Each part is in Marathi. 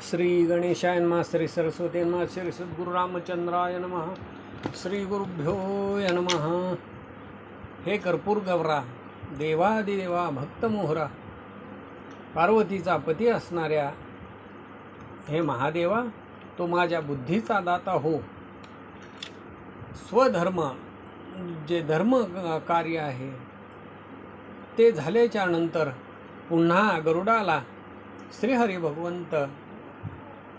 श्री गणेशायनमा श्री सरस्वती श्री सद्गुरुरामचंद्राय नम श्री गुरुभ्यो नम। हे कर्पूर गवरा देवादिदेवा भक्तमोहरा पार्वतीचा पती असणाऱ्या हे महादेवा तो माझ्या बुद्धीचा दाता हो. स्वधर्म जे धर्म कार्य आहे ते झाल्याच्यानंतर पुन्हा गरुडाला श्रीहरी भगवंत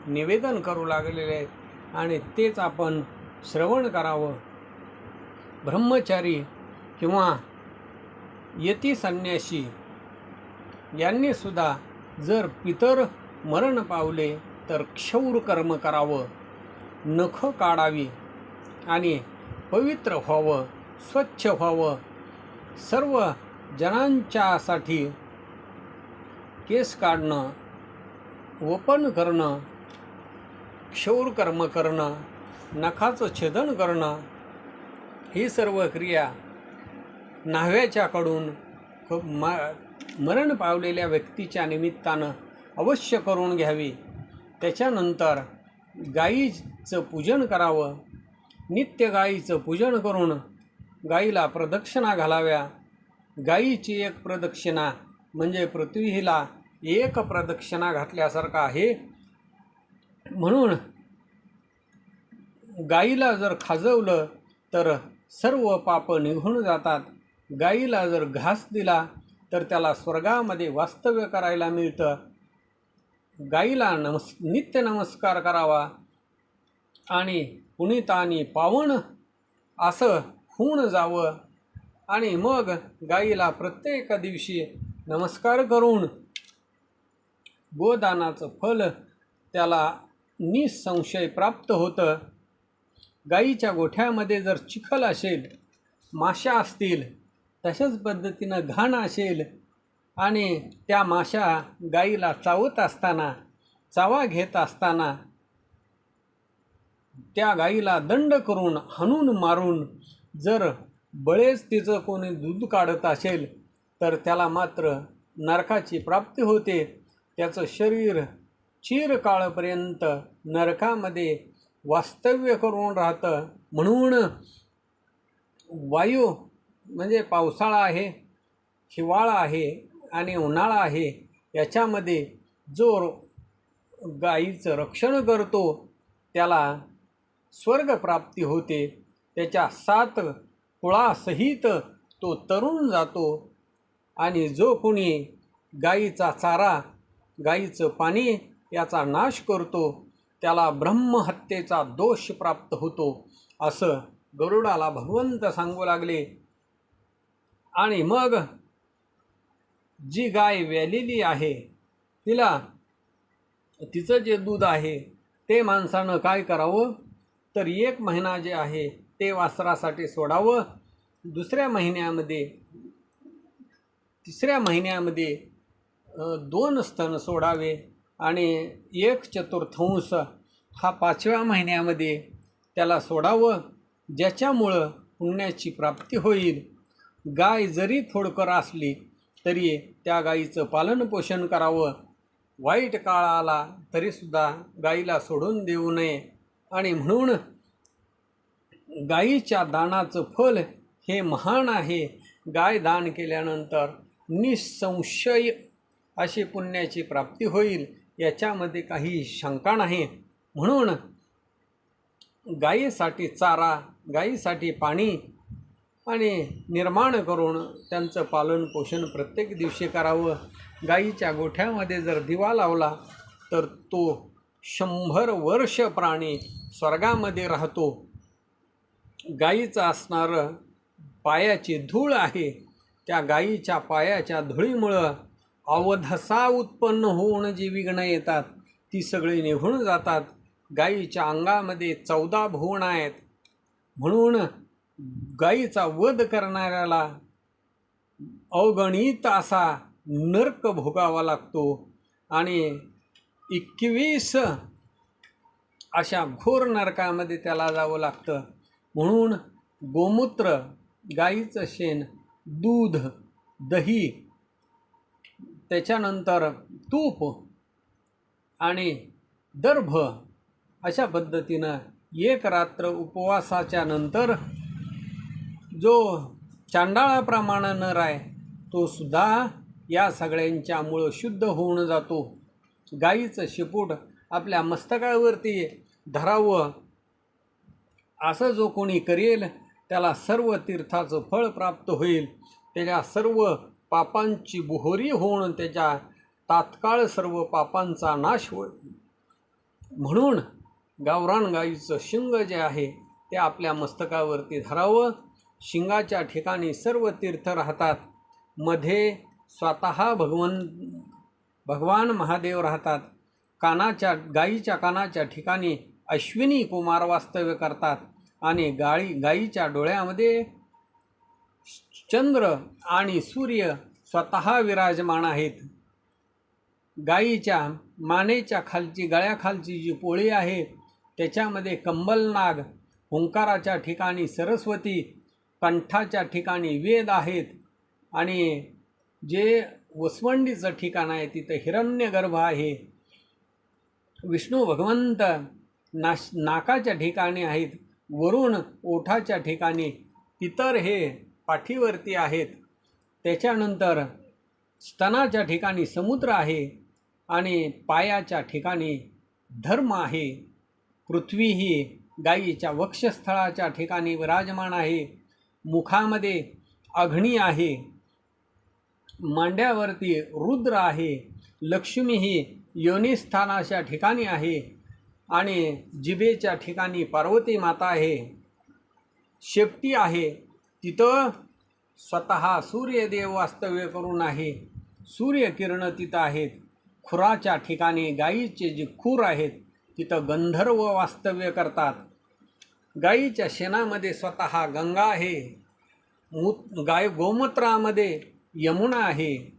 निवेदन करू लागलेले आहेत. आणि तेच आपण श्रवण करावं. ब्रह्मचारी किंवा यती संन्यासी यांनी सुद्धा जर पितर मरण पावले तर क्षौर कर्म करावं. नख काढावी आणि पवित्र व्हावं स्वच्छ व्हावं. सर्व जनांच्यासाठी केस काढणं वपन करणं क्षौर कर्म करणं नखाचं छेदन करणं ही सर्व क्रिया न्हाव्याच्याकडून खूप म मरण पावलेल्या व्यक्तीच्या निमित्तानं अवश्य करून घ्यावी. त्याच्यानंतर गाईचं पूजन करावं. नित्य गाईचं पूजन करून गाईला प्रदक्षिणा घालाव्या. गाईची एक प्रदक्षिणा म्हणजे पृथ्वीला एक प्रदक्षिणा घातल्यासारखं आहे. म्हणून गाईला जर खाजवलं तर सर्व पाप निघून जातात. गाईला जर घास दिला तर त्याला स्वर्गामध्ये वास्तव्य करायला मिळतं. गाईला नमस् नित्य नमस्कार करावा. आणि पुणितानी पावन असं होऊन जावं. आणि मग गाईला प्रत्येक दिवशी नमस्कार करून गोदानाचं फल त्याला निसंशय प्राप्त होतं. गाईच्या गोठ्यामध्ये जर चिखल असेल माशा असतील तशाच पद्धतीनं घाण असेल आणि त्या माशा गाईला चावत असताना चावा घेत असताना त्या गाईला दंड करून हाणून मारून जर बळेच तिचं कोणी दूध काढत असेल तर त्याला मात्र नरकाची प्राप्ती होते. त्याचं शरीर चिरकाळपर्यंत नरकामध्ये वास्तव्य करून राहतं. म्हणून वायू म्हणजे पावसाळा आहे हिवाळा आहे आणि उन्हाळा आहे याच्यामध्ये जो गाईचं रक्षण करतो त्याला स्वर्गप्राप्ती होते. त्याच्या सात कुळासहित तो तरुण जातो आणि जो कोणी गाईचा चारा गाईचं पाणी याचा नाश करतो त्याला ब्रह्महत्येचा दोष प्राप्त होतो असं गरुडाला भगवंत सांगू लागले. आणि मग जी गाय व्यालेली आहे तिला तिचं जे दूध आहे ते माणसानं काय करावं? तर एक महिना जे आहे ते वासरासाठी सोडावं. दुसऱ्या महिन्यामध्ये तिसऱ्या महिन्यामध्ये दोन स्तन सोडावे. आणि एक चतुर्थांश हा पाचव्या महिन्यामध्ये त्याला सोडावं ज्याच्यामुळं पुण्याची प्राप्ती होईल. गाय जरी थोडकर असली तरी त्या गाईचं पालनपोषण करावं. वाईट काळ आला तरीसुद्धा गाईला सोडून देऊ नये. आणि म्हणून गाईच्या दानाचं फल हे महान आहे. गाय दान केल्यानंतर निसंशय अशी पुण्याची प्राप्ती होईल. याच्यामध्ये काही शंका नाही. म्हणून गायीसाठी चारा गायीसाठी पाणी आणि निर्माण करून त्यांचं पालनपोषण प्रत्येक दिवशी करावं. गायीच्या गोठ्यामध्ये जर दिवा लावला तर तो शंभर वर्ष प्राणी स्वर्गामध्ये राहतो. गायीचं असणारं पायाची धूळ आहे. त्या गायीच्या पायाच्या धुळीमुळं अवधसा उत्पन्न होऊन जी विघ्न येतात. ती सगळी निघून जातात. गायीच्या अंगामध्ये चौदा भुवण आहेत. म्हणून गायीचा वध करणाऱ्याला अवगणित असा नर्क भोगावा लागतो. आणि एकवीस अशा घोर नरकामध्ये त्याला जावं लागतं. म्हणून गोमूत्र गाईचं शेण दूध दही त्याच्यानंतर तूप आणि दर्भ अशा पद्धतीनं एक रात्र उपवासाच्या नंतर जो चांडाळाप्रमाणे नर आहे तो सुद्धा या सगळ्यांच्यामुळं शुद्ध होऊन जातो. गाईचं शेपूट आपल्या मस्तकावरती धरावं असं जो कोणी करेल त्याला सर्व तीर्थाचं फळ प्राप्त होईल. त्याच्या सर्व पापांची बुहोरी होऊन त्याच्या तात्काळ सर्व पापांचा नाश होईल. म्हणून गावरान गाईचं शिंग जे आहे ते आपल्या मस्तकावरती धरावं. शिंगाच्या ठिकाणी सर्व तीर्थ राहतात. मध्ये स्वतः भगवन भगवान महादेव राहतात. कानाच्या गाईच्या कानाच्या ठिकाणी अश्विनी कुमार वास्तव्य करतात आणि गाळी गाईच्या डोळ्यामध्ये चंद्र आणि सूर्य स्वतः विराजमान आहेत. गाईच्या मानेच्या खालची गळ्याखालची जी पोळी आहे त्याच्यामध्ये कंबलनाग ओंकाराच्या ठिकाणी सरस्वती कंठाच्या ठिकाणी वेद आहेत आणि जे वसवंडीचं ठिकाण आहे तिथं हिरण्यगर्भ आहे. विष्णू भगवंत नाश नाकाच्या ठिकाणी आहेत वरुण ओठाच्या ठिकाणी इतर हे पाठीवरती आहेत. त्याच्यानंतर स्तनाच्या ठिकाणी समुद्र आहे आणि पायाच्या ठिकाणी धर्म आहे. पृथ्वी ही गायीच्या वक्षस्थळाच्या ठिकाणी विराजमान आहे. मुखामध्ये अग्नी आहे. मांड्यावरती रुद्र आहे. लक्ष्मी ही योनिस्थानाच्या ठिकाणी आहे आणि जिभेच्या ठिकाणी पार्वती माता आहे. शेपटी आहे. तिथं स्वतः सूर्यदेव वास्तव्य करून आहे. सूर्यकिरणं तिथं आहेत. खुराच्या ठिकाणी गायीचे जे खूर आहेत तिथं गंधर्व वास्तव्य करतात. गायीच्या शेणामध्ये स्वतः गंगा आहे. मूत गाय गोमूत्रामध्ये यमुना आहे.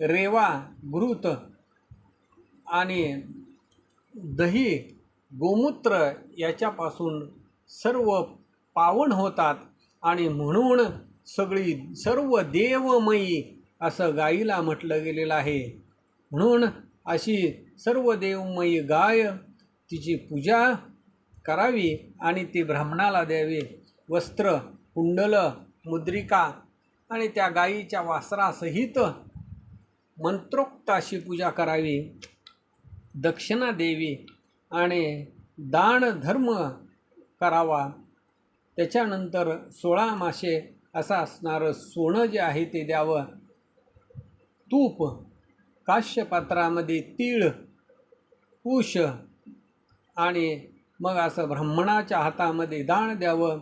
रेवा घृत आणि दही गोमूत्र याच्यापासून सर्व पावन होतात. आणि म्हणून सगळी सर्व देवमयी असं गाईला म्हटलं गेलेलं आहे. म्हणून अशी सर्व देवमयी गाय तिची पूजा करावी आणि ती ब्राह्मणाला द्यावी. वस्त्र कुंडल मुद्रिका आणि त्या गायीच्या वासरासहित मंत्रोक्त अशी पूजा करावी. दक्षिणा देवी आणि दान धर्म करावा. त्याच्यानंतर सोळा मासे असं असणारं सोनं जे आहे ते द्यावं. तूप काश्यपात्रामध्ये तीळ कुश आणि मग असं ब्राह्मणाच्या हातामध्ये दाण द्यावं.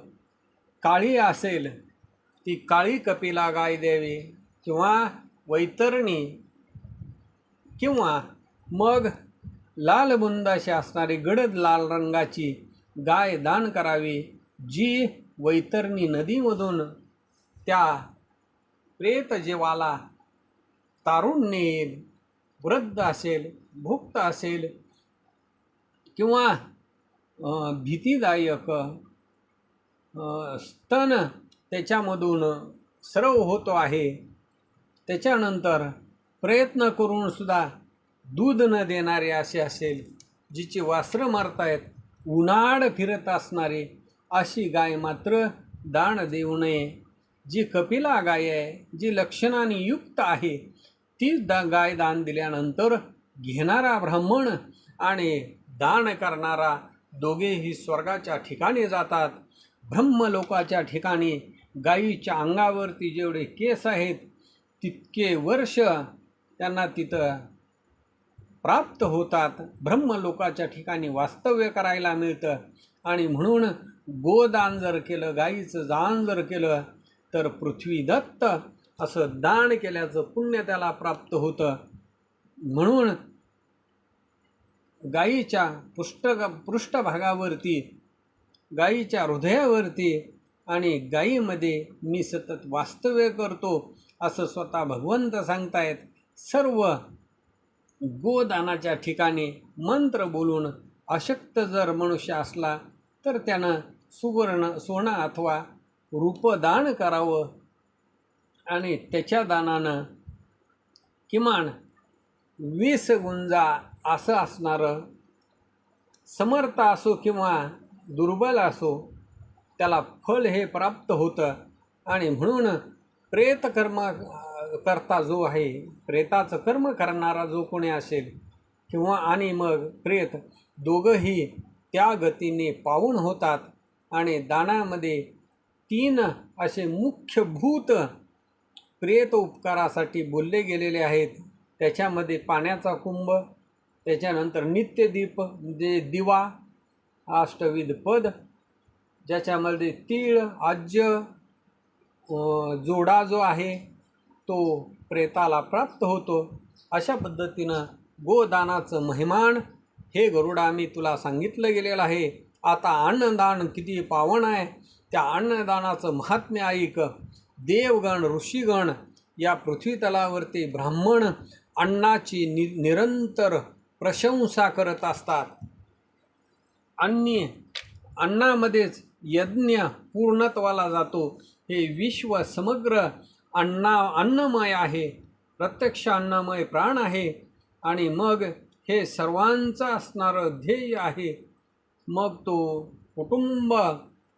काळी असेल ती काळी कपिला गाय द्यावी किंवा वैतरणी किंवा मग लाल बुंदाशी असणारी गडद लाल रंगाची गाय दान करावी. जी वैतरणी नदीमधून त्या प्रेत जीवाला नेईल वृद्ध असेल भुक्त असेल किंवा भीतीदायक स्तन त्याच्यामधून स्रव होतो आहे. त्याच्यानंतर प्रयत्न करूनसुद्धा दूध न देणारे असे असेल जिची वासरं मारतायत उन्हाळ फिरत असणारे अशी गाय मात्र दान देऊ नये. जी कपिला गाय आहे जी लक्षणाने युक्त आहे तीच दा गाय दान दिल्यानंतर घेणारा ब्राह्मण आणि दान करणारा दोघेही स्वर्गाच्या ठिकाणी जातात. ब्रह्मलोकाच्या ठिकाणी गायीच्या अंगावरती जेवढे केस आहेत तितके वर्ष त्यांना तिथं प्राप्त होतात. ब्रह्मलोकाच्या ठिकाणी वास्तव्य करायला मिळतं आणि म्हणून गोदान जर केलं गाईचं दान जर केलं तर पृथ्वी दत्त असं दान केल्याचं पुण्य त्याला प्राप्त होतं. म्हणून गाईच्या पृष्ठ पृष्ठभागावरती गाईच्या हृदयावरती आणि गायीमध्ये मी सतत वास्तव्य करतो असं स्वतः भगवंत सांगतायत. सर्व गोदानाच्या ठिकाणी मंत्र बोलून अशक्त जर मनुष्य असला तर त्यानं सुवर्ण सोनं अथवा रूपदान करावं. आणि त्याच्या दानानं किमान वीस गुंजा असं असणारं समर्थ असो किंवा दुर्बल असो त्याला फल हे प्राप्त होतं. आणि म्हणून प्रेत कर्म करता जो आहे प्रेताचं कर्म करणारा जो कोणी असेल किंवा आणि मग प्रेत दोघंही त्या गतीने पाऊण होतात आणि दानामध्ये तीन असे मुख्य भूत प्रेत उपकारासाठी बोलले गेलेले आहेत. त्याच्यामध्ये पाण्याचा कुंभ त्याच्यानंतर नित्यदीप जे दिवा अष्टविध पद ज्याच्यामध्ये तीळ आज्य जोडा जो आहे तो प्रेताला प्राप्त होतो. अशा पद्धतीनं गोदानाचं महिमान हे गरुडा मी तुला सांगितलं गेलेलं आहे. आता अन्नदान किती पावन आहे. त्या अन्नदानाचं महात्म्य ऐक. देवगण ऋषीगण या पृथ्वीतलावरती ब्राह्मण अन्नाची नि निरंतर प्रशंसा करत असतात. अन्य अन्नामध्येच यज्ञ पूर्णत्वाला जातो. हे विश्व समग्र अन्ना अन्नमय आहे. प्रत्यक्ष अन्नमय प्राण आहे. आणि मग हे सर्वांचं असणारं ध्येय आहे. मग तो कुटुंब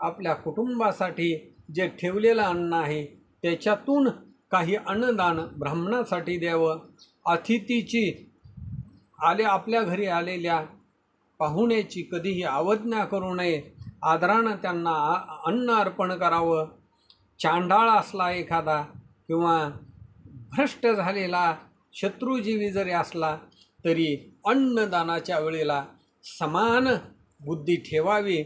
आपल्या कुटुंबासाठी जे ठेवलेलं अन्न आहे त्याच्यातून काही अन्नदान ब्राह्मणासाठी द्यावं. अतिथीची आले आपल्या घरी आलेल्या पाहुण्याची कधीही अवज्ञा करू नये. आदरानं त्यांना आ- अन्न अर्पण करावं. चांडाळ असला एखादा किंवा भ्रष्ट झालेला शत्रुजीवी जरी असला तरी अन्नदानाच्या वेळेला समान बुद्धी ठेवावी.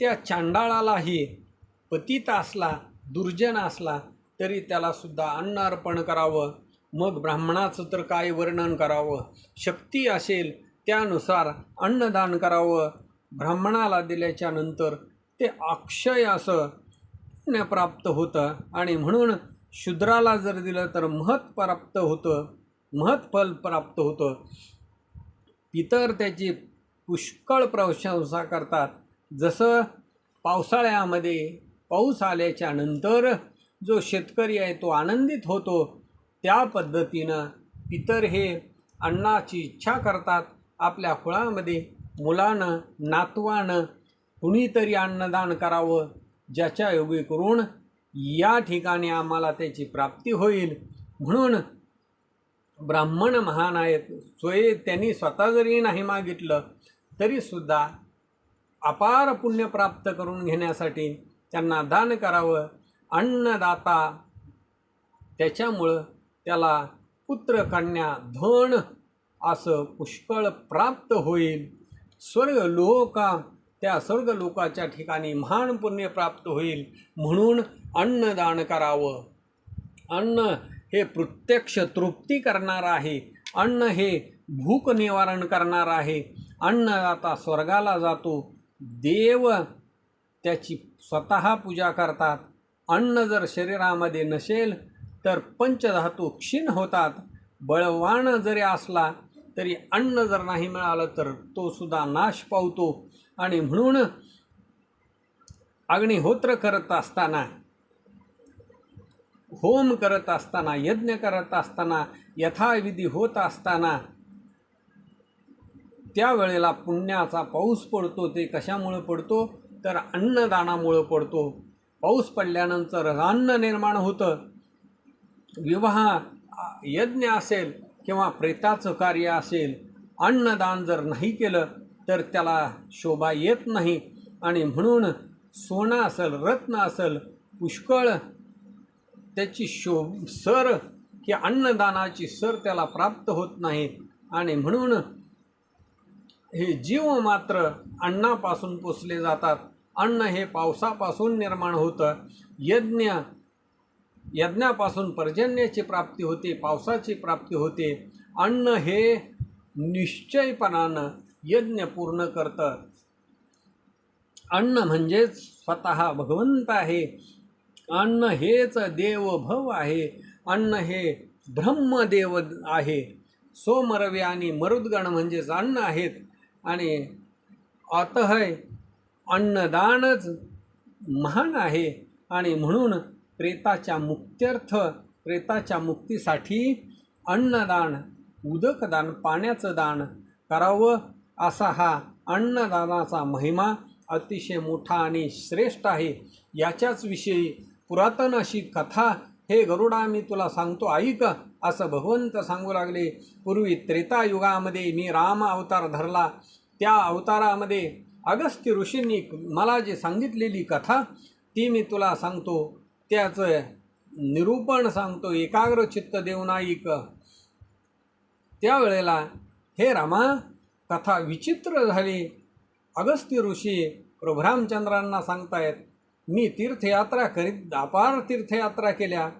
त्या चांडाळालाही पतित असला दुर्जन असला तरी त्यालासुद्धा अन्न अर्पण करावं. मग ब्राह्मणाचं तर काय वर्णन करावं? शक्ती असेल त्यानुसार अन्नदान करावं. ब्राह्मणाला दिल्याच्या नंतर ते अक्षय असं पुण्य प्राप्त होतं आणि म्हणून शूद्राला जर दिलं तर महत् प्राप्त होतं महत्फल प्राप्त होतं. इतर त्याची पुष्कळ प्रशंसा करतात. जसं पावसाळ्यामध्ये पाऊस आल्याच्यानंतर जो शेतकरी आहे तो आनंदित होतो त्या पद्धतीनं इतर हे अन्नाची इच्छा करतात. आपल्या कुळामध्ये मुलानं नातवानं कुणीतरी अन्नदान करावं ज्याच्या योगी करून या ठिकाणी आम्हाला त्याची प्राप्ती होईल. म्हणून ब्राह्मण महान आहेत स्वय त्यांनी स्वतः जरी नाही मागितलं तरीसुद्धा अपार पुण्य प्राप्त करून घेण्यासाठी त्यांना दान करावं अन्नदाता. त्याच्यामुळं त्याला पुत्र कन्या धन असं पुष्कळ प्राप्त होईल. स्वर्ग लोका त्या स्वर्ग लोकाच्या ठिकाणी महान पुण्य प्राप्त होईल म्हणून अन्नदान करावं. अन्न हे प्रत्यक्ष तृप्ती करणार आहे. अन्न हे भूक निवारण करणार आहे. अन्न आता स्वर्गाला जातो. देव त्याची स्वतः पूजा करतात. अन्न जर शरीरामध्ये नसेल तर पंचधातू क्षीण होतात. बळवान जरी असला तरी अन्न जर नाही मिळालं तर तो सुद्धा नाश पावतो. आणि म्हणून अग्निहोत्र करत असताना होम करत असताना यज्ञ करत असताना यथाविधी होत असताना त्यावेळेला पुण्याचा पाऊस पडतो ते कशामुळं पडतो? तर अन्नदानामुळं पडतो. पाऊस पडल्यानंतर अन्न निर्माण होतं. विवाह यज्ञ असेल किंवा प्रेताचं कार्य असेल अन्नदान जर नाही केलं तर त्याला शोभा येत नाही. आणि म्हणून सोनं असेल रत्न असेल पुष्कळ त्याची शो सर की अन्नदानाची सर त्याला प्राप्त होत नाही. आणि म्हणून हे जीव मात्र अन्नापासून पोसले जातात. अन्न हे पावसापासून निर्माण होतं. यज्ञ यज्ञापासून पर्जन्याची प्राप्ती होते पावसाची प्राप्ती होते. अन्न हे निश्चयपणानं यज्ञ पूर्ण करतं. अन्न म्हणजेच स्वतः भगवंत आहे. अन्न हेच देवभव आहे. अन्न हे ब्रह्मदेव आहे. सोमरवे आणि मरुद्गण म्हणजेच अन्न आहेत. आणि अतः अन्नदानच महान आहे. आणि म्हणून प्रेताच्या मुक्त्यर्थ प्रेताच्या मुक्तीसाठी अन्नदान उदकदान पाण्याचं दान करावं असा हा अन्नदानाचा महिमा अतिशय मोठा आणि श्रेष्ठ आहे. याच्याच विषयी पुरातन अशी कथा हे गरुडा मी तुला सांगतो ऐक असं भगवंत सांगू लागले. पूर्वी त्रेतायुगामध्ये मी राम अवतार धरला. त्या अवतारामध्ये अगस्त्य ऋषींनी मला जे सांगितलेली कथा ती मी तुला सांगतो. त्याचं निरूपण सांगतो एकाग्र चित्त देऊन ऐक. त्यावेळेला हे रामा कथा विचित्र झाली. अगस्त्य ऋषी प्रभुरामचंद्रांना सांगतायत मी तीर्थयात्रा करीत अपार तीर्थयात्रा केल्या.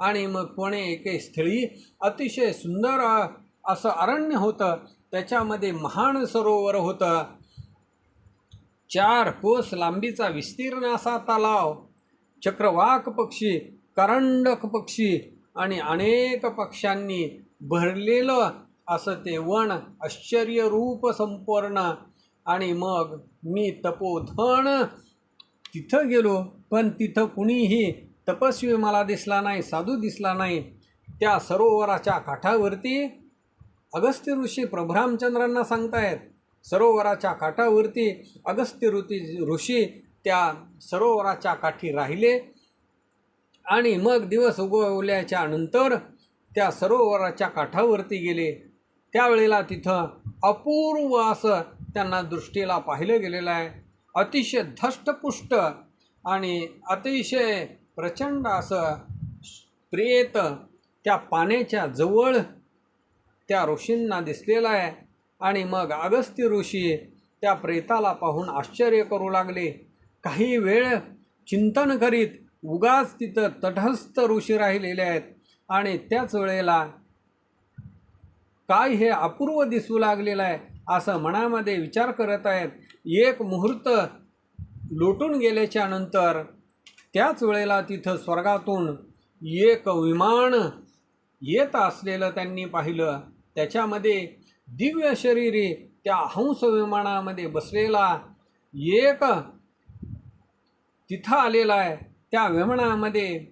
आणि मग पुणे एके स्थळी अतिशय सुंदर असं अरण्य होतं. त्याच्यामध्ये महान सरोवर होतं. चार कोस लांबीचा विस्तीर्ण असा तलाव. चक्रवाक पक्षी करंडक पक्षी आणि अनेक पक्ष्यांनी भरलेलं असं ते वन आश्चर्यरूप संपूर्ण. आणि मग मी तपोधन तिथं गेलो पण तिथं कुणीही तपस्वी मला दिसला नाही साधू दिसला नाही. त्या सरोवराच्या काठावरती अगस्त्य ऋषी प्रभुरामचंद्रांना सांगतायत सरोवराच्या काठावरती अगस्त्य ऋती ऋषी त्या सरोवराच्या काठी राहिले आणि मग दिवस उगवल्याच्या नंतर त्या सरोवराच्या काठावरती गेले. त्यावेळेला तिथं अपूर्व असं त्यांना दृष्टीला पाहिलं गेलेलं आहे. अतिशय धष्टपुष्ट आणि अतिशय प्रचंड असं प्रेत त्या पाण्याच्या जवळ त्या ऋषींना दिसलेला आहे. आणि मग अगस्त्य ऋषी त्या प्रेताला पाहून आश्चर्य करू लागले. काही वेळ चिंतन करीत उगाच तिथं तटस्थ ऋषी राहिलेले आहेत. आणि त्याच वेळेला काय हे अपूर्व दिसू लागलेलं आहे. असं मनामध्ये विचार करत आहेत. एक मुहूर्त लोटून गेल्याच्यानंतर त्याच वेळेला तिथं स्वर्गातून एक विमान येत असलेलं त्यांनी पाहिलं. त्याच्यामध्ये दिव्य शरीरी त्या हंस विमानामध्ये बसलेला एक तिथं आलेला आहे. त्या विमानामध्ये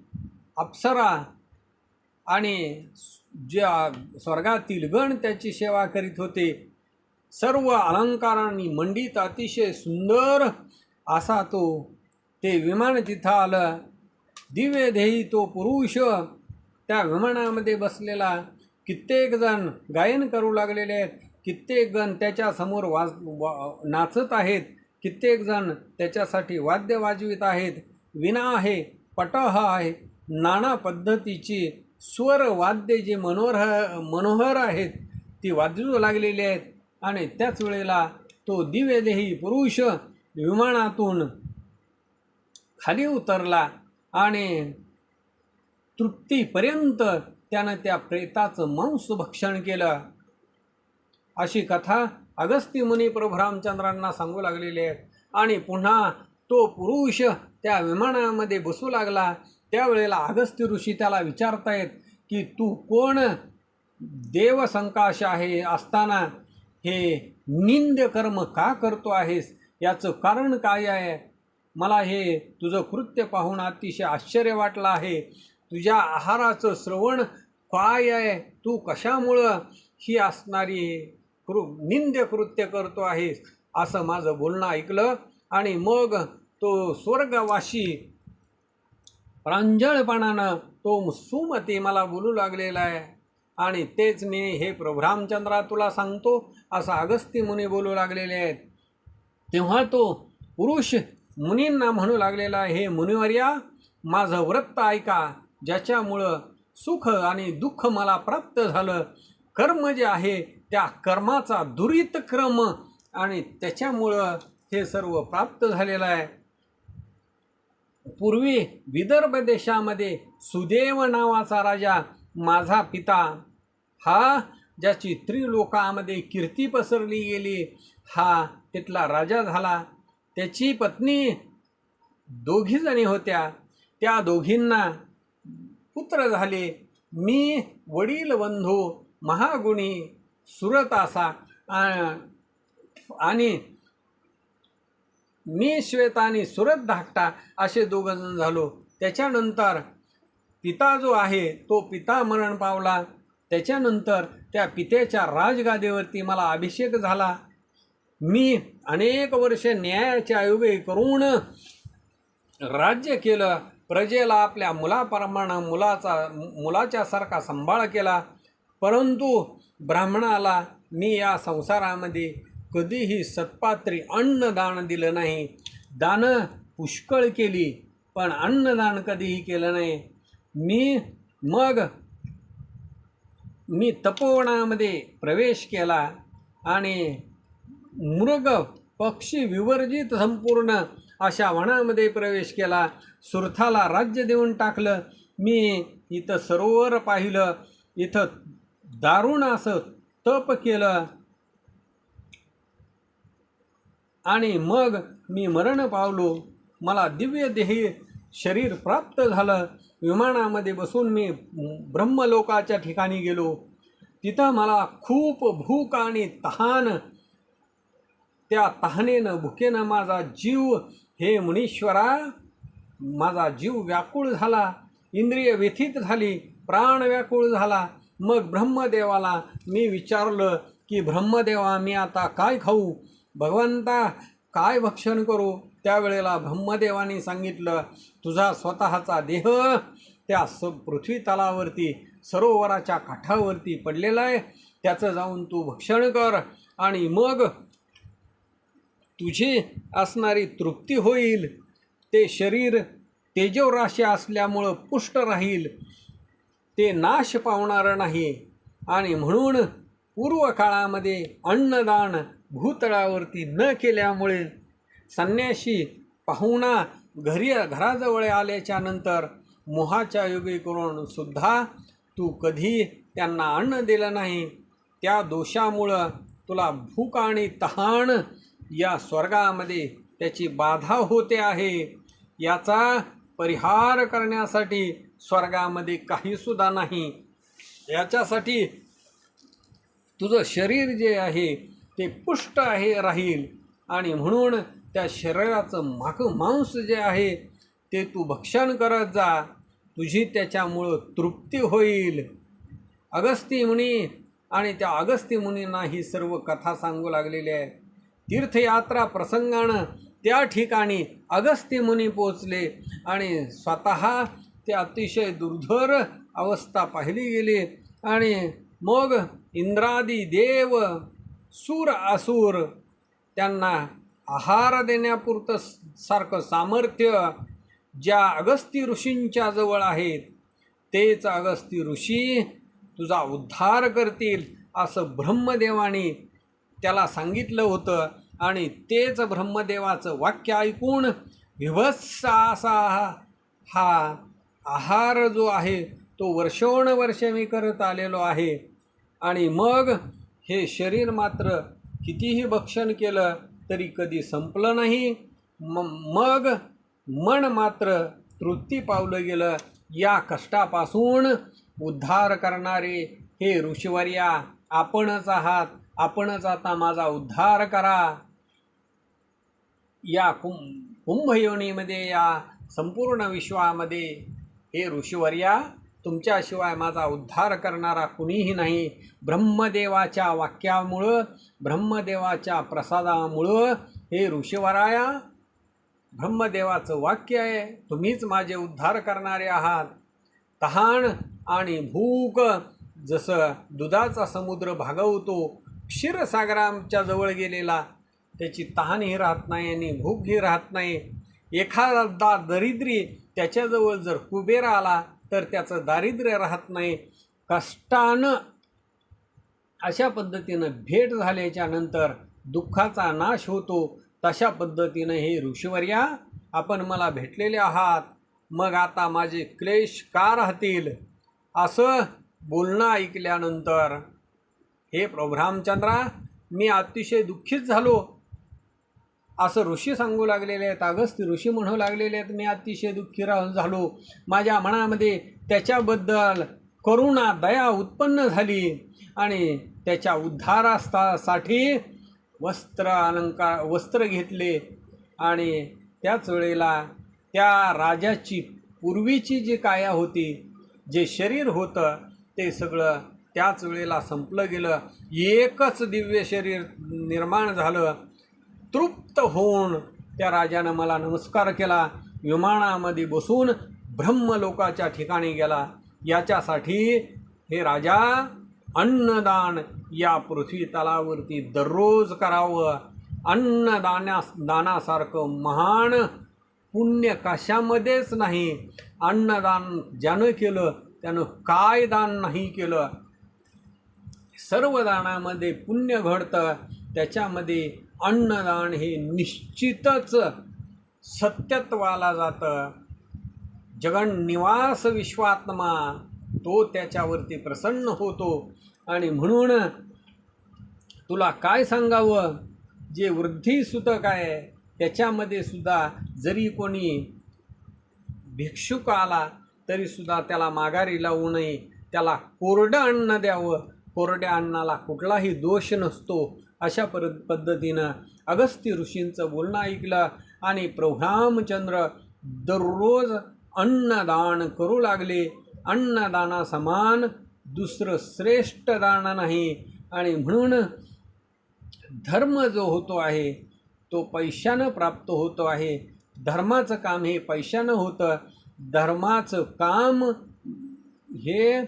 अप्सरा आणि ज्या स्वर्गातील गण त्याची सेवा करीत होते. सर्व अलंकारांनी मंडित अतिशय सुंदर असा तो ते विमान तिथं आलं दिव्य ध्येयी तो पुरुष त्या विमानामध्ये बसलेला. कित्येक जण गायन करू लागलेले आहेत. कित्येक जण त्याच्यासमोर वाज वा नाचत आहेत. कित्येक जण त्याच्यासाठी वाद्य वाजवित आहेत. विना आहे पटह आहे. नाना पद्धतीची स्वर वाद्य जे मनोहर मनोहर आहेत ती वाजवू लागलेली आहेत. आणि त्याच वेळेला तो दिव्यदेही पुरुष विमानातून खाली उतरला आणि तृप्तीपर्यंत त्यानं त्या प्रेताचं मांस भक्षण केलं. अशी कथा अगस्ती मुनी प्रभू रामचंद्रांना सांगू लागलेली आहे. आणि पुन्हा तो पुरुष त्या विमानामध्ये बसू लागला. त्यावेळेला अगस्त्य ऋषी त्याला विचारतायत की तू कोण देवसंकाश आहे? असताना हे निंद्य कर्म का करतो आहेस? याचं कारण काय आहे? मला हे तुझं कृत्य पाहून अतिशय आश्चर्य वाटलं आहे. तुझ्या आहाराचं श्रवण काय आहे? तू कशामुळं ही असणारी कृ निंद्य कृत्य करतो आहेस? असं माझं बोलणं ऐकलं आणि मग तो स्वर्गवाशी प्रांजळपणानं तो सुमती मला बोलू लागलेला आहे. आणि तेच मी हे प्रभुरामचंद्रा तुला सांगतो असं अगस्ती मुनी बोलू लागलेले आहेत. तेव्हा तो पुरुष मुनींना म्हणू लागलेला आहे हे मुनिवर्या माझं व्रत ऐका ज्याच्यामुळं सुख आणि दुःख मला प्राप्त झालं. कर्म जे आहे त्या कर्माचा दुरित क्रम आणि त्याच्यामुळं हे सर्व प्राप्त झालेलं आहे. पूर्वी विदर्भ देशामध्ये सुदेव नावाचा राजा माझा पिता हा ज्याची त्रिलोकामध्ये कीर्ती पसरली गेली हा तिथला राजा झाला. त्याची पत्नी दोघीजणी होत्या. त्या दोघींना पुत्र झाले. मी वडील बंधू महागुणी सुरतासा आणि मी श्वेता आणि सुरत धाकटा असे दोघंजण झालो. त्याच्यानंतर पिता जो आहे तो पिता मरण पावला. त्याच्यानंतर त्या पित्याच्या राजगादीवरती मला अभिषेक झाला. मी अनेक वर्ष न्यायाच्या आयोगे करून राज्य केलं. प्रजेला आपल्या मुलाप्रमाणे मुलाचा मुलाच्या सारखा सांभाळ केला. परंतु ब्राह्मणाला मी या संसारामध्ये कधीही सत्पात्री अन्नदान दिलं नाही. दानं पुष्कळ केली पण अन्नदान कधीही केलं नाही. मी मग मी तपोवनामध्ये प्रवेश केला आणि मृग पक्षी विवर्जित संपूर्ण अशा वनामध्ये प्रवेश केला. सुरथाला राज्य देऊन टाकलं. मी इथं सरोवर पाहिलं. इथं दारुण असं तप केलं. आणि मग मी मरण पावलो. मला दिव्य देही शरीर प्राप्त झालं. विमानामध्ये बसून मी ब्रह्मलोकाच्या ठिकाणी गेलो. तिथं मला खूप भूक आणि तहान. त्या तहानेनं भुकेनं माझा जीव हे मुनीश्वरा माझा जीव व्याकुळ झाला. इंद्रिय व्यथित झाली प्राण व्याकुळ झाला. मग ब्रह्मदेवाला मी विचारलं की ब्रह्मदेवा मी आता काय खाऊ? भगवंता काय भक्षण करू? त्यावेळेला ब्रह्मदेवाने सांगितलं तुझा स्वतःचा देह त्या स पृथ्वी तलावरती सरोवराच्या काठावरती पडलेला आहे. त्याचं जाऊन तू भक्षण कर आणि मग तुझी असणारी तृप्ती होईल. ते शरीर तेजोराशी असल्यामुळं पुष्ट राहील. ते नाश पावणारं नाही. आणि म्हणून पूर्व काळामध्ये अन्नदान भूतळावरती न केल्यामुळे संन्याशी पाहुणा घरी घराजवळ आल्याच्यानंतर मोहाच्या योगी करून सुद्धा तू कधी त्यांना अन्न दिलं नाही. त्या दोषामुळं तुला भूक आणि तहान या स्वर्गामध्ये त्याची बाधा होते आहे. याचा परिहार करण्यासाठी स्वर्गामध्ये काहीसुद्धा नाही. याच्यासाठी तुझं शरीर जे आहे ते पुष्ट आहे राहील. आणि म्हणून त्या शरीराचं माक मांस जे आहे ते तू भक्षण करत जा. तुझी त्याच्यामुळं तृप्ती होईल. अगस्ती मुनी आणि त्या अगस्ती मुनींना ही सर्व कथा सांगू लागलेली आहे. तीर्थयात्रा प्रसंगानं त्या ठिकाणी अगस्ती मुनी पोचले आणि स्वतः ते अतिशय दुर्धर अवस्था पाहिली गेली आणि मग इंद्रादी देव सूर असूर त्यांना आहार देण्यापुरतं सारखं सामर्थ्य ज्या अगस्ती ऋषींच्या जवळ आहेत तेच अगस्ती ऋषी तुझा उद्धार करतील असं ब्रह्मदेवाने त्याला सांगितलं होतं. आणि तेच ब्रह्मदेवाचं वाक्य ऐकून विभत्स असा हा आहार जो आहे तो वर्षोनवर्ष मी करत आलेलो आहे. आणि मग हे शरीर मात्र कितीही भक्षण केलं तरी कधी संपलं नाही. म मग मन मात्र तृप्ती पावलं गेलं. या कष्टापासून उद्धार करणारे हे ऋषीवर्या आपणच आहात. आपणच आता माझा उद्धार करा. या कुं कुंभयोनीमध्ये या संपूर्ण विश्वामध्ये हे ऋषीवर्या तुमच्याशिवाय माझा उद्धार करणारा कुणीही नाही. ब्रह्मदेवाच्या वाक्यामुळं ब्रह्मदेवाच्या प्रसादामुळं हे ऋषीवराया ब्रह्मदेवाचं वाक्य आहे. तुम्हीच माझे उद्धार करणारे आहात. तहान आणि भूक जसं दुधाचा समुद्र भागवतो क्षीरसागराच्या जवळ गेलेला त्याची तहानही राहत नाही आणि भूकही राहत नाही. एखादा दरिद्री त्याच्याजवळ जर कुबेर आला तर त्याचं दारिद्र्य राहत नाही. कष्टानं अशा पद्धतीनं भेट झाल्याच्यानंतर दुःखाचा नाश होतो. तशा पद्धतीनं हे ऋषीवर्या आपण मला भेटलेले आहात. मग आता माझे क्लेश का राहतील? असं बोलणं ऐकल्यानंतर हे प्रभू रामचंद्रा मी अतिशय दुःखीत झालो. असं ऋषी सांगू लागलेले आहेत अगस्त्य ऋषी म्हणू लागलेले आहेत मी अतिशय दुःखी रा झालो. माझ्या मनामध्ये त्याच्याबद्दल करुणा दया उत्पन्न झाली आणि त्याच्या उद्धारासाठी वस्त्र अलंकार वस्त्र घेतले आणि त्याच वेळेला त्या राजाची पूर्वीची जी काया होती जे शरीर होतं ते सगळं त्याच वेळेला संपलं गेलं. एकच दिव्य शरीर निर्माण झालं. तृप्त होऊन त्या राजानं मला नमस्कार केला. विमानामध्ये बसून ब्रह्मलोकाच्या ठिकाणी गेला. याच्यासाठी हे राजा अन्नदान या पृथ्वी तलावरती दररोज करावं. अन्नदाना दानासारखं महान पुण्य कशामध्येच नाही. अन्नदान ज्यानं केलं त्यानं काय दान नाही केलं? सर्व दानामध्ये पुण्य घडतं. त्याच्यामध्ये अन्नदान हे निश्चितच सत्यत्वाला जातं. जगन्निवास विश्वात्मा तो त्याच्यावरती प्रसन्न होतो. आणि म्हणून तुला काय सांगावं? जे वृद्धिसुतक आहे त्याच्यामध्ये सुद्धा जरी कोणी भिक्षुक आला तरीसुद्धा त्याला माघारी लावू नये. त्याला कोरडं अन्न द्यावं. कोरड्या अन्नाला कुठलाही दोष नसतो. अशा पर पद्धतीनं अगस्त्य ऋषींचं बोलणं ऐकलं आणि प्रभुरामचंद्र दररोज अन्नदान करू लागले. अन्नदानासमान दुसरं श्रेष्ठ दान नाही. आणि म्हणून धर्म जो होतो आहे तो पैशानं प्राप्त होतो आहे. धर्माचं काम हे पैशानं होतं. धर्माचं काम हे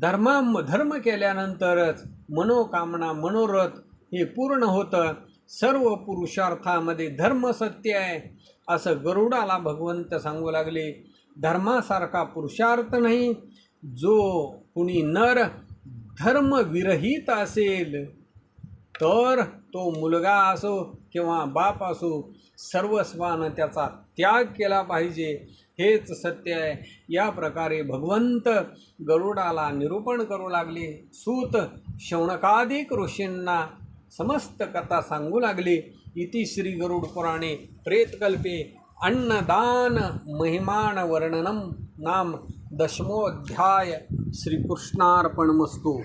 धर्मा धर्म केल्यानंतरच मनोकामना मनोरथ हे पूर्ण होतं. सर्व पुरुषार्थामध्ये धर्म सत्य आहे असं गरुडाला भगवंत सांगू लागले. धर्मासारखा पुरुषार्थ नाही. जो कुणी नर धर्मविरहित असेल तर तो मुलगा असो किंवा बाप असो सर्वस्वानं त्याचा त्याग केला पाहिजे. हेच सत्य आहे. या प्रकारे भगवंत गरुडाला निरूपण करू लागले. सूत शौनकाधिक ऋषींना समस्त कथा सांगू लागली. इति श्री गरुड पुराणे प्रेतकल्पे अन्नदान महिमान वर्णनम नाम दशमोध्याय श्रीकृष्णार्पणमस्तू